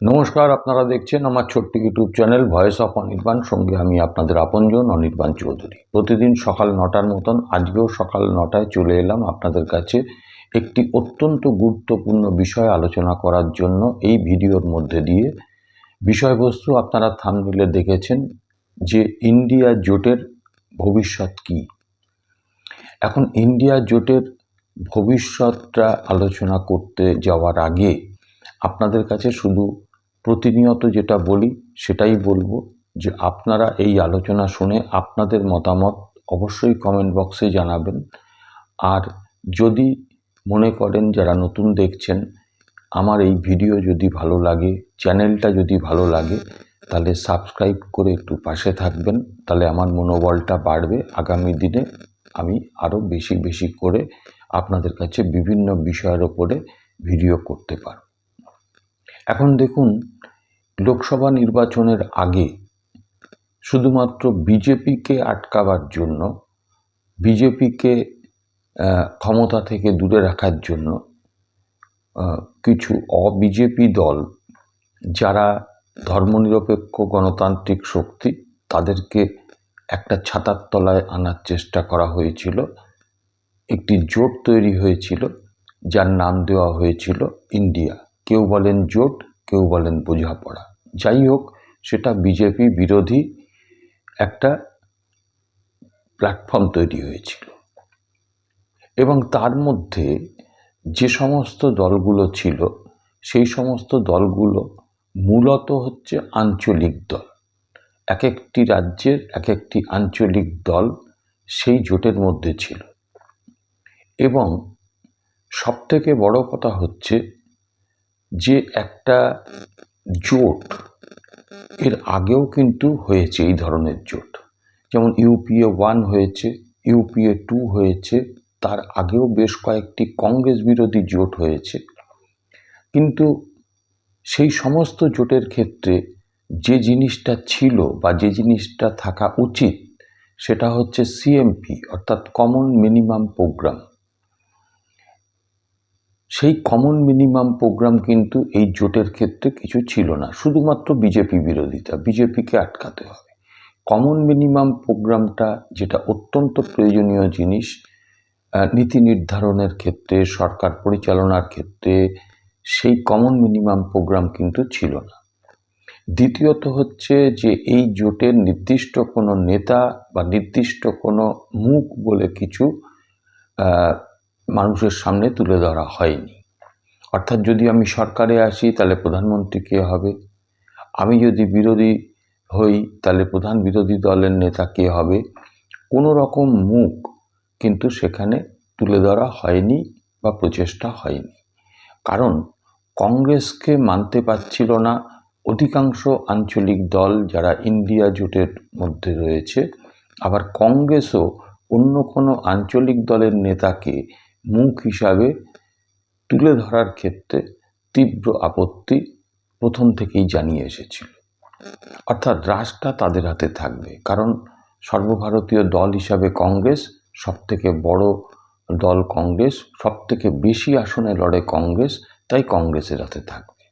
নমস্কার, আপনারা দেখছেন আমার ছোট্ট YouTube channel voice of Anirban. সঙ্গে আমি আপনাদের আপনজন অনির্বাণ চৌধুরী। প্রতিদিন সকাল নটার মতন, আজকেও সকাল নটায় চলে এলাম আপনাদের কাছে একটি অত্যন্ত গুরুত্বপূর্ণ বিষয় আলোচনা করার জন্য। এই ভিডিওর মধ্যে দিয়ে বিষয়বস্তু আপনারা থামনিলে দেখেছেন যে ইন্ডিয়া জোটের ভবিষ্যৎ কী। এখন ইন্ডিয়া জোটের ভবিষ্যৎটা আলোচনা করতে যাওয়ার আগে আপনাদের কাছে শুধু প্রতিনিয়ত যেটা বলি, সেটাই বলব যে আপনারা এই আলোচনা শুনে আপনাদের মতামত অবশ্যই কমেন্ট বক্সে জানাবেন। আর যদি মনে করেন যারা নতুন দেখছেন, আমার এই ভিডিও যদি ভালো লাগে চ্যানেলটা যদি ভালো লাগে, তাহলে সাবস্ক্রাইব করে একটু পাশে থাকবেন, তাহলে আমার মনোবলটা বাড়বে। আগামী দিনে আমি আরও বেশি বেশি করে আপনাদের কাছে বিভিন্ন বিষয়ের ওপরে ভিডিও করতে পারব। এখন দেখুন, লোকসভা নির্বাচনের আগে শুধুমাত্র বিজেপিকে আটকাবার জন্য, বিজেপিকে ক্ষমতা থেকে দূরে রাখার জন্য কিছু অবিজেপি দল যারা ধর্মনিরপেক্ষ গণতান্ত্রিক শক্তি, তাদেরকে একটা ছাতার তলায় আনার চেষ্টা করা হয়েছিল। একটি জোট তৈরি হয়েছিল, যার নাম দেওয়া হয়েছিল ইন্ডিয়া। কেউ বলেন জোট, কেউ বলেন বোঝাপড়া। যাই হোক, সেটা বিজেপি বিরোধী একটা প্ল্যাটফর্ম তৈরি হয়েছিল। এবং তার মধ্যে যে সমস্ত দলগুলো ছিল, সেই সমস্ত দলগুলো মূলত হচ্ছে আঞ্চলিক দল। এক একটি রাজ্যের এক একটি আঞ্চলিক দল সেই জোটের মধ্যে ছিল। এবং সবথেকে বড় কথা হচ্ছে যে একটা জোট, এর আগেও কিন্তু হয়েছে এই ধরনের জোট। যেমন ইউপিএ ওয়ান হয়েছে ইউপিএ টু হয়েছে, তার আগেও বেশ কয়েকটি কংগ্রেস বিরোধী জোট হয়েছে। কিন্তু সেই সমস্ত জোটের ক্ষেত্রে যে জিনিসটা ছিল বা যে জিনিসটা থাকা উচিত, সেটা হচ্ছে সিএমপি অর্থাৎ কমন মিনিমাম প্রোগ্রাম সেই কমন মিনিমাম প্রোগ্রাম কিন্তু এই জোটের ক্ষেত্রে কিছু ছিল না। শুধুমাত্র বিজেপি বিরোধিতা বিজেপিকে আটকাতে হবে। কমন মিনিমাম প্রোগ্রামটা যেটা অত্যন্ত প্রয়োজনীয় জিনিস নীতি নির্ধারণের ক্ষেত্রে, সরকার পরিচালনার ক্ষেত্রে সেই কমন মিনিমাম প্রোগ্রাম কিন্তু ছিল না। দ্বিতীয়ত হচ্ছে যে এই জোটের নির্দিষ্ট কোনো নেতা বা নির্দিষ্ট কোনো মুখ বলে কিছু মানুষের সামনে তুলে ধরা হয়নি। অর্থাৎ যদি আমি সরকারে আসি, তাহলে প্রধানমন্ত্রী কে হবে? আমি যদি বিরোধী হই, তাহলে প্রধান বিরোধী দলের নেতা কে হবে? কোনো রকম মুখ কিন্তু সেখানে তুলে ধরা হয়নি বা প্রচেষ্টা হয়নি। কারণ কংগ্রেসকে মানতে পারছিল না। অধিকাংশ আঞ্চলিক দল যারা ইন্ডিয়া জোটের মধ্যে রয়েছে, আবার কংগ্রেসও অন্য কোনো আঞ্চলিক দলের নেতাকে মুখ হিসাবে তুলে ধরার ক্ষেত্রে তীব্র আপত্তি প্রথম থেকেই জানিয়ে এসেছিল। অর্থাৎ রাজটা তাদের হাতে থাকবে, কারণ সর্বভারতীয় দল হিসাবে কংগ্রেস সবথেকে বড় দল কংগ্রেস, সবথেকে বেশি আসনে লড়ে কংগ্রেস, তাই কংগ্রেসের হাতে থাকবে।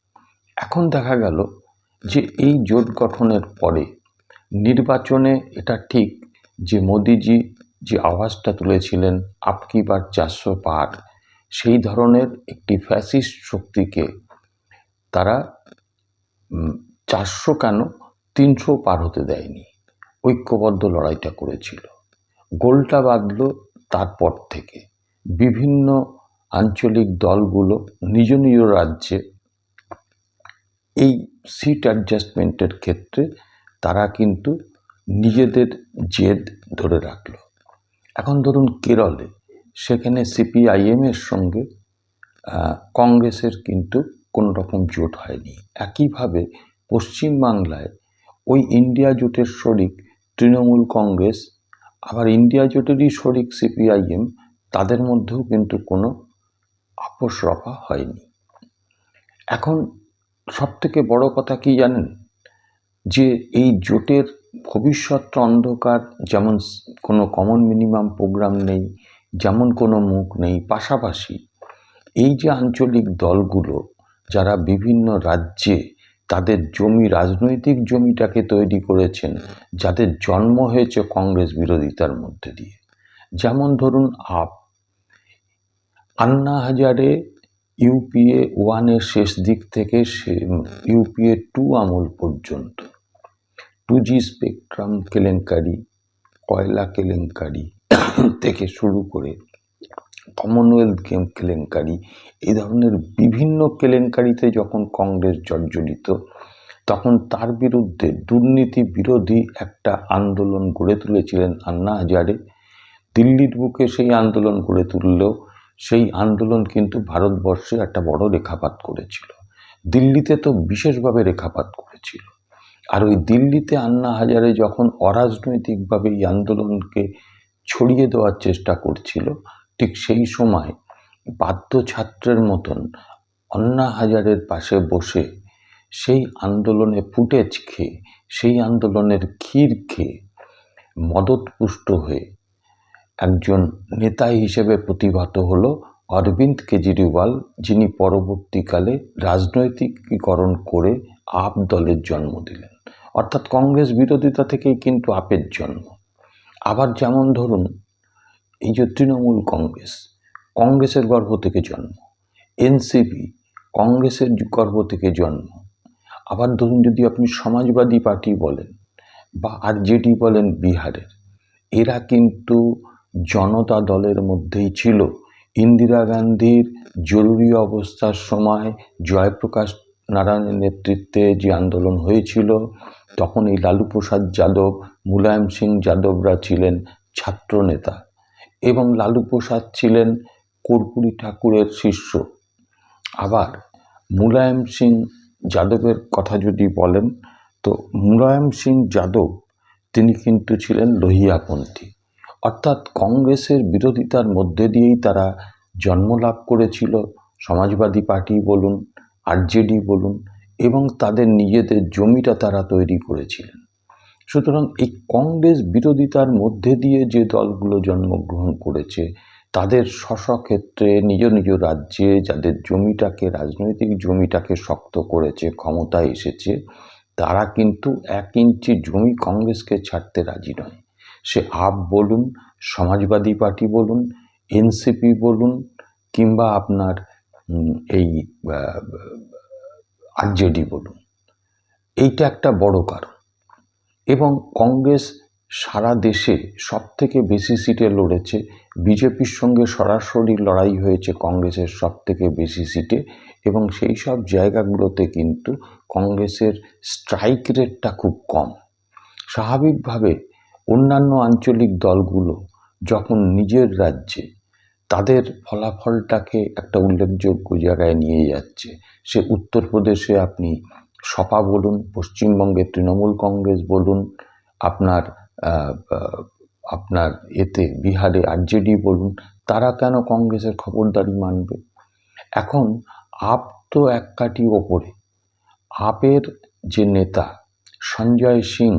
এখন দেখা গেল যে এই জোট গঠনের পরে নির্বাচনে এটা ঠিক যে মোদিজি যে আওয়াজটা তুলেছিলেন আপকি বার চারশো পার, সেই ধরনের একটি ফ্যাসিস্ট শক্তিকে তারা চারশো কেন? তিনশো পার হতে দেয়নি। ঐক্যবদ্ধ লড়াইটা করেছিল। গোলটা বাঁধল তারপর থেকে। বিভিন্ন আঞ্চলিক দলগুলো নিজ নিজ রাজ্যে এই সিট অ্যাডজাস্টমেন্টের ক্ষেত্রে তারা কিন্তু নিজেদের জেদ ধরে রাখল। এখন ধরুন কেরলে, সেখানে সিপিআইএমের সঙ্গে কংগ্রেসের কিন্তু কোনো রকম জোট হয়নি। একইভাবে পশ্চিমবাংলায় ওই ইন্ডিয়া জোটের শরিক তৃণমূল কংগ্রেস, আবার ইন্ডিয়া জোটেরই শরিক সিপিআইএম, তাদের মধ্যেও কিন্তু কোনো আপোষ রফা হয়নি। এখন সবথেকে বড় কথা কি জানেন? যে এই জোটের ভবিষ্যৎটা অন্ধকার, যেমন কোনো কমন মিনিমাম প্রোগ্রাম নেই, যেমন কোনো মুখ নেই, পাশাপাশি এই যে আঞ্চলিক দলগুলো, যারা বিভিন্ন রাজ্যে তাদের জমি, রাজনৈতিক জমিটাকে তৈরি করেছেন, যাদের জন্ম হয়েছে কংগ্রেস বিরোধিতার মধ্যে দিয়ে। যেমন ধরুন আপ, আন্না হাজারে ইউপিএ ওয়ানের শেষ দিক থেকে সে ইউপিএ টু আমল পর্যন্ত। টু জি স্পেকট্রাম কেলেঙ্কারি, কয়লা কেলেঙ্কারি থেকে শুরু করে কমনওয়েলথ গেম কেলেঙ্কারি এই ধরনের বিভিন্ন কেলেঙ্কারিতে যখন কংগ্রেস জর্জরিত, তখন তার বিরুদ্ধে দুর্নীতি বিরোধী একটা আন্দোলন গড়ে তুলেছিলেন আন্না হাজারে। দিল্লির বুকে সেই আন্দোলন গড়ে তুললেও সেই আন্দোলন কিন্তু ভারতবর্ষে একটা বড় রেখাপাত করেছিল। দিল্লিতে তো বিশেষভাবে রেখাপাত করেছিল। আর ওই দিল্লিতে আন্না হাজারে যখন অরাজনৈতিকভাবে এই আন্দোলনকে ছড়িয়ে দেওয়ার চেষ্টা করছিল, ঠিক সেই সময় বাদ্য ছাত্রের মতন অন্না হাজারের পাশে বসে সেই আন্দোলনে ফুটেজ খেয়ে, সেই আন্দোলনের ক্ষীর খেয়ে মদতপুষ্ট হয়ে একজন নেতা হিসেবে প্রতিভাত হল অরবিন্দ কেজরিওয়াল, যিনি পরবর্তীকালে রাজনৈতিকীকরণ করে আপ দলের জন্ম দিলেন। অর্থাৎ কংগ্রেস বিরোধিতা থেকেই কিন্তু আপের জন্ম। আবার যেমন ধরুন, এই যে তৃণমূল কংগ্রেস, কংগ্রেসের গর্ভ থেকে জন্ম। এনসিপি, কংগ্রেসের গর্ভ থেকে জন্ম। আবার ধরুন, যদি আপনি সমাজবাদী পার্টি বলেন বা আরজেডি বলেন বিহারের, এরা কিন্তু জনতা দলের মধ্যেই ছিল। ইন্দিরা গান্ধীর জরুরি অবস্থার সময় জয়প্রকাশ নারায়ণের নেতৃত্বে যে আন্দোলন হয়েছিল, তখন এই লালু প্রসাদ যাদব, মুলায়ম সিং যাদবরা ছিলেন ছাত্রনেতা এবং লালু প্রসাদ ছিলেন কর্পূরী ঠাকুরের শিষ্য। আবার মুলায়ম সিং যাদবের কথা যদি বলেন, তো মুলায়ম সিং যাদব, তিনি কিন্তু ছিলেন লোহিয়াপন্থী। অর্থাৎ কংগ্রেসের বিরোধিতার মধ্যে দিয়েই তারা জন্মলাভ করেছিল। সমাজবাদী পার্টি বলুন আরজেডি বলুন এবং তাদের নিজেদের জমিটা তারা তৈরি করেছিলেন। সুতরাং এই কংগ্রেস বিরোধিতার মধ্যে দিয়ে যে দলগুলো জন্মগ্রহণ করেছে, তাদের স্ব ক্ষেত্রে নিজ নিজ রাজ্যে যাদের জমিটাকে, রাজনৈতিক জমিটাকে শক্ত করেছে, ক্ষমতায় এসেছে, তারা কিন্তু এক ইঞ্চি জমি কংগ্রেসকে ছাড়তে রাজি নয়। সে আপ বলুন, সমাজবাদী পার্টি বলুন, এনসিপি বলুন কিংবা আপনার এই আরজেডি বলুন, এইটা একটা বড় কারণ। এবং কংগ্রেস সারা দেশে সব থেকে বেশি সিটে লড়েছে, বিজেপির সঙ্গে সরাসরি লড়াই হয়েছে কংগ্রেসের সব থেকে বেশি সিটে, এবং সেই সব জায়গাগুলোতে কিন্তু কংগ্রেসের স্ট্রাইক রেটটা খুব কম। স্বাভাবিকভাবে অন্যান্য আঞ্চলিক দলগুলো যখন নিজের রাজ্যে তাদের ফলাফলটাকে একটা উল্লেখযোগ্য জায়গায় নিয়ে যাচ্ছে। সে উত্তরপ্রদেশে আপনি সপা বলুন, পশ্চিমবঙ্গে তৃণমূল কংগ্রেস বলুন, আপনার আপনার এতে বিহারে আরজেডি বলুন, তারা কেন কংগ্রেসের খবরদারি মানবে? এখন আপ তো এক কাটি ওপরে। আপের যে নেতা সঞ্জয় সিং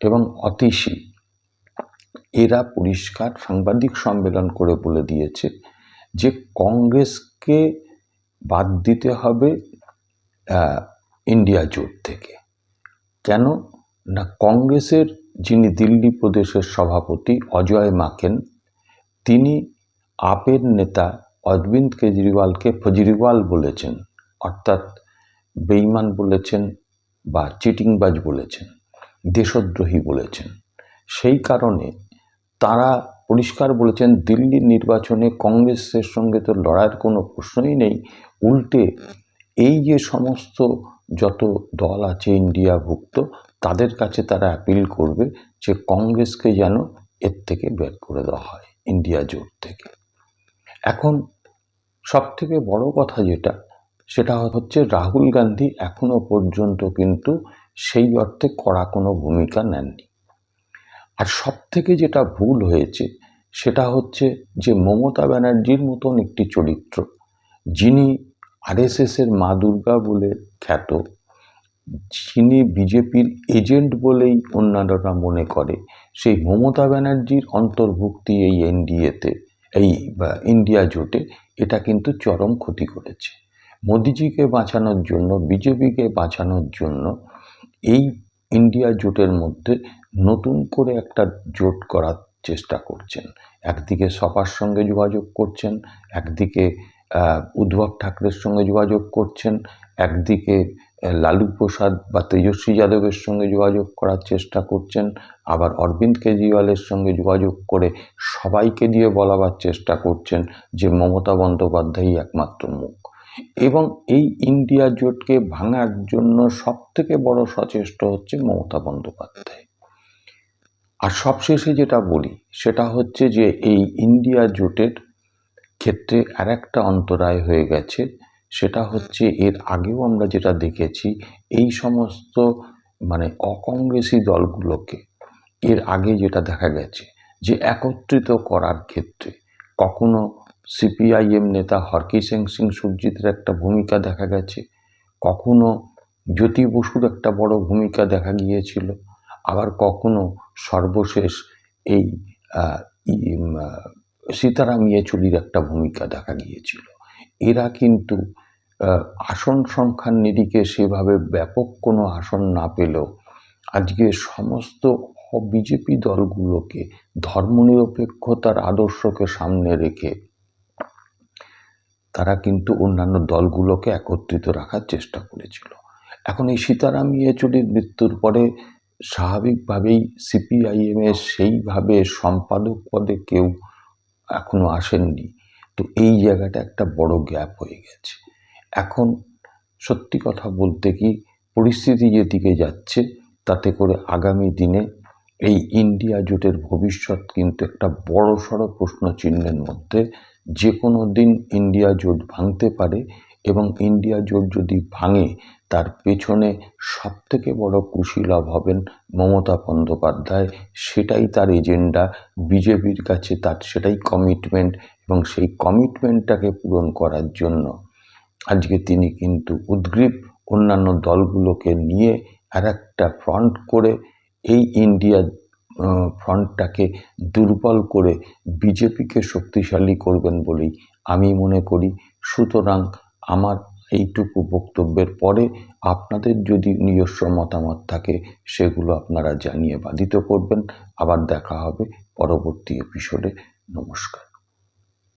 এবং অতিশী এরা পরিষ্কার সাংবাদিক সম্মেলন করে বলে দিয়েছে যে কংগ্রেসকে বাদ দিতে হবে ইন্ডিয়া জোট থেকে। কেন? না, কংগ্রেসের যিনি দিল্লি প্রদেশের সভাপতি অজয় মাকেন, তিনি আপের নেতা অরবিন্দ কেজরিওয়ালকে ফজরিওয়াল বলেছেন, অর্থাৎ বেইমান বলেছেন বা চিটিংবাজ বলেছেন, দেশদ্রোহী বলেছেন। সেই কারণে তারা পরিষ্কার বলেছেন, দিল্লির নির্বাচনে কংগ্রেসের সঙ্গে তো লড়াইয়ের কোনো প্রশ্নই নেই। উল্টে এই যে সমস্ত যত দল আছে ইন্ডিয়াভুক্ত, তাদের কাছে তারা অ্যাপিল করবে যে কংগ্রেসকে যেন এর থেকে বের করে দেওয়া হয়, ইন্ডিয়া জোট থেকে। এখন সব থেকে বড় কথা যেটা, সেটা হচ্ছে রাহুল গান্ধী এখনও পর্যন্ত কিন্তু সেই অর্থে কড়া কোনো ভূমিকা নেননি। আর সব থেকে যেটা ভুল হয়েছে, সেটা হচ্ছে যে মমতা ব্যানার্জির মতন একটি চরিত্র, যিনি আরএসএসের মা দুর্গা বলে খ্যাত, যিনি বিজেপির এজেন্ট বলেই অন্যান্যরা মনে করে, সেই মমতা ব্যানার্জির অন্তর্ভুক্তি এই এনডিএতে, এই ইন্ডিয়া জোটে, এটা কিন্তু চরম ক্ষতি করেছে। মোদিজিকে বাঁচানোর জন্য, বিজেপিকে বাঁচানোর জন্য এই ইন্ডিয়া জোটের মধ্যে নতুন করে একটা জোট করার চেষ্টা করছেন। একদিকে সপার সঙ্গে যোগাযোগ করছেন, একদিকে উদ্ধব ঠাকরের সঙ্গে যোগাযোগ করছেন, একদিকে লালু প্রসাদ বা তেজস্বী যাদবের সঙ্গে যোগাযোগ করার চেষ্টা করছেন, আবার অরবিন্দ কেজরিওয়ালের সঙ্গে যোগাযোগ করে সবাইকে দিয়ে বলাবার চেষ্টা করছেন যে মমতা বন্দ্যোপাধ্যায়ই একমাত্র মুখ। এবং এই ইন্ডিয়া জোটকে ভাঙার জন্য সবথেকে বড় সচেষ্ট হচ্ছে মমতা বন্দ্যোপাধ্যায়। আর সবশেষে যেটা বলি, সেটা হচ্ছে যে এই ইন্ডিয়া জোটের ক্ষেত্রে আর একটা অন্তরায় হয়ে গেছে, সেটা হচ্ছে এর আগেও আমরা যেটা দেখেছি, এই সমস্ত মানে অকংগ্রেসি দলগুলোকে এর আগে যেটা দেখা গেছে, যে একত্রিত করার ক্ষেত্রে কখনো সিপিআইএম নেতা হরকিসেং সিং সুরজিতের একটা ভূমিকা দেখা গেছে, কখনো জ্যোতি বসুর একটা বড় ভূমিকা দেখা গিয়েছিল আবার কখনো সর্বশেষ এই সীতারাম ইয়েচুরির একটা ভূমিকা দেখা গিয়েছিল। এরা কিন্তু আসন সংখ্যার নিরিখে সেভাবে ব্যাপক কোনো আসন না পেলেও আজকে সমস্ত বিজেপি দলগুলোকে ধর্মনিরপেক্ষতার আদর্শকে সামনে রেখে তারা কিন্তু অন্যান্য দলগুলোকে একত্রিত রাখার চেষ্টা করেছিল। এখন এই সীতারাম ইয়েচুরির মৃত্যুর পরে স্বাভাবিকভাবেই সিপিআইএমের সেইভাবে সম্পাদক পদে কেউ এখনও আসেননি। তো এই জায়গাটা একটা বড় গ্যাপ হয়ে গেছে। এখন সত্যি কথা বলতে কি, পরিস্থিতি যেদিকে যাচ্ছে, তাতে করে আগামী দিনে এই ইন্ডিয়া জোটের ভবিষ্যৎ কিন্তু একটা বড় সড়ো প্রশ্ন চিহ্নের মধ্যে যে কোনো দিন ইন্ডিয়া জোট ভাঙতে পারে এবং ইন্ডিয়া জোট যদি ভাঙে, তার পেছনে সবথেকে বড় কুশীলভ হবেন মমতা বন্দ্যোপাধ্যায়। সেটাই তার এজেন্ডা বিজেপির কাছে তার সেটাই কমিটমেন্ট এবং সেই কমিটমেন্টটাকে পূরণ করার জন্য। আজকে তিনি কিন্তু উদ্গ্রীব অন্যান্য দলগুলোকে নিয়ে আর একটা ফ্রন্ট করে এই ইন্ডিয়া ফ্রন্টটাকে দুর্বল করে বিজেপিকে শক্তিশালী করবেন বলেই আমি মনে করি। সুতরাং আমার এইটুকু বক্তব্যের পরে আপনাদের যদি নিজস্ব মতামত থাকে, সেগুলো আপনারা জানিয়ে বাধিত করবেন। আবার দেখা হবে পরবর্তী এপিসোডে নমস্কার।